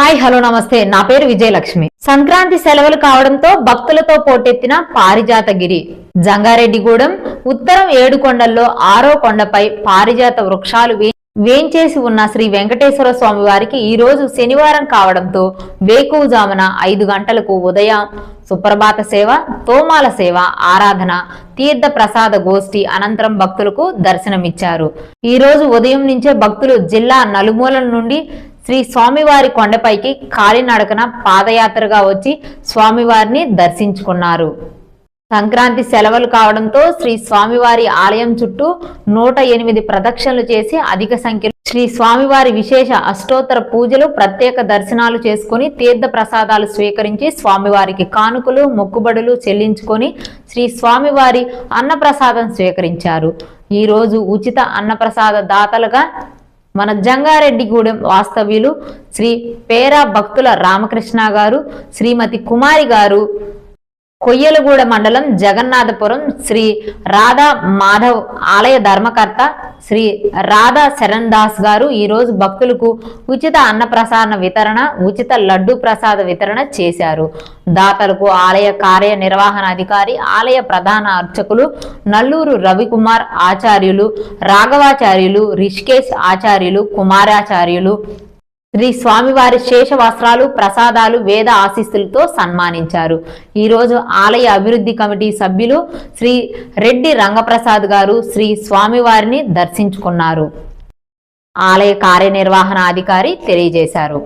Hi hello నమస్తే. నా పేరు విజయలక్ష్మి. సంక్రాంతి సెలవులు కావడంతో భక్తులతో పోటెత్తిన పారిజాతగిరి జంగారెడ్డిగూడెం ఉత్తరం ఏడుకొండల్లో ఆరో కొండపై పారిజాత వృక్షాలు వే- వేంచేసి ఉన్న శ్రీ వెంకటేశ్వర స్వామి వారికి ఈ రోజు శనివారం కావడంతో వేకువజామున ఐదు గంటలకు ఉదయం సుప్రభాత సేవ తోమాల సేవ ఆరాధన తీర్థ ప్రసాద గోష్ఠి అనంతరం భక్తులకు దర్శనమిచ్చారు. ఈ రోజు ఉదయం నుంచే భక్తులు జిల్లా నలుమూలల నుండి శ్రీ స్వామివారి కొండపైకి కాలినడకన పాదయాత్రగా వచ్చి స్వామివారిని దర్శించుకున్నారు. సంక్రాంతి సెలవులు కావడంతో శ్రీ స్వామివారి ఆలయం చుట్టూ నూట ఎనిమిది ప్రదక్షిణలు చేసి అధిక సంఖ్యలో శ్రీ స్వామివారి విశేష అష్టోత్తర పూజలు ప్రత్యేక దర్శనాలు చేసుకుని తీర్థ ప్రసాదాలు స్వీకరించి స్వామివారికి కానుకలు మొక్కుబడులు చెల్లించుకొని శ్రీ స్వామివారి అన్నప్రసాదం స్వీకరించారు. ఈరోజు ఉచిత అన్నప్రసాద దాతలుగా మన జంగారెడ్డిగూడెం వాస్తవ్యులు శ్రీ పేరా భక్తుల రామకృష్ణ గారు శ్రీమతి కుమారి గారు కొయ్యలగూడ మండలం జగన్నాథపురం శ్రీ రాధా మాధవ్ ఆలయ ధర్మకర్త శ్రీ రాధా శరణ్ దాస్ గారు ఈరోజు భక్తులకు ఉచిత అన్నప్రసాద వితరణ ఉచిత లడ్డు ప్రసాద వితరణ చేశారు. దాతలకు ఆలయ కార్యనిర్వహణ అధికారి ఆలయ ప్రధాన అర్చకులు నల్లూరు రవికుమార్ ఆచార్యులు రాఘవాచార్యులు రిషికేశ్ ఆచార్యులు కుమారాచార్యులు శ్రీ స్వామివారి శేష వస్త్రాలు ప్రసాదాలు వేద ఆశీస్సులతో సన్మానించారు. ఈరోజు ఆలయ అభివృద్ధి కమిటీ సభ్యులు శ్రీ రెడ్డి రంగప్రసాద్ గారు శ్రీ స్వామివారిని దర్శించుకున్నారు. ఆలయ కార్యనిర్వహణ అధికారి తెలియజేశారు.